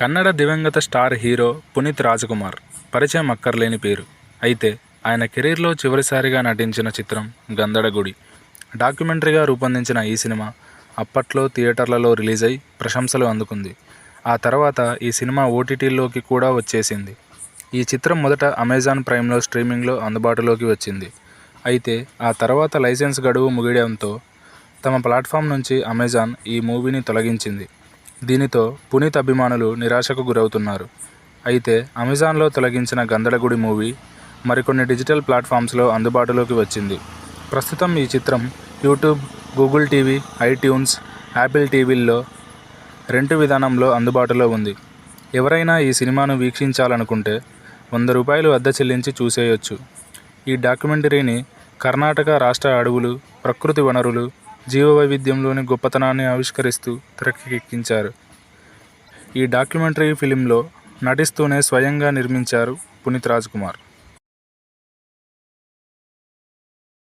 కన్నడ దివంగత star hero Puneeth Rajkumar పరిచయం అక్కర్లేని పేరు. అయితే ఆయన కెరీర్లో చివరిసారిగా నటించిన చిత్రం గంధడగుడి డాక్యుమెంటరీగా రూపొందించిన ఈ సినిమా అప్పట్లో థియేటర్లలో రిలీజ్ అయి ప్రశంసలు అందుకుంది. ఆ తర్వాత ఈ సినిమా ఓటీటీలోకి కూడా వచ్చేసింది. ఈ చిత్రం మొదట అమెజాన్ ప్రైమ్లో స్ట్రీమింగ్లో అందుబాటులోకి వచ్చింది. అయితే ఆ తర్వాత లైసెన్స్ గడువు ముగియడంతో తమ ప్లాట్ఫామ్ నుంచి అమెజాన్ ఈ మూవీని తొలగించింది. దీనితో పునీత్ అభిమానులు నిరాశకు గురవుతున్నారు. అయితే అమెజాన్లో తొలగించిన గందడగుడి మూవీ మరికొన్ని డిజిటల్ ప్లాట్ఫామ్స్లో అందుబాటులోకి వచ్చింది. ప్రస్తుతం ఈ చిత్రం YouTube Google TV iTunes Apple టీవీల్లో రెంటు విధానంలో అందుబాటులో ఉంది. ఎవరైనా ఈ సినిమాను వీక్షించాలనుకుంటే వంద రూపాయలు అద్దె చెల్లించి చూసేయొచ్చు. ఈ డాక్యుమెంటరీని కర్ణాటక రాష్ట్ర అడవులు ప్రకృతి వనరులు జీవవైవిధ్యంలోని గొప్పతనాన్ని ఆవిష్కరిస్తూ తెరకెక్కించారు. ఈ డాక్యుమెంటరీ ఫిలింలో నటిస్తూనే స్వయంగా నిర్మించారు పునీత్ రాజ్ కుమార్.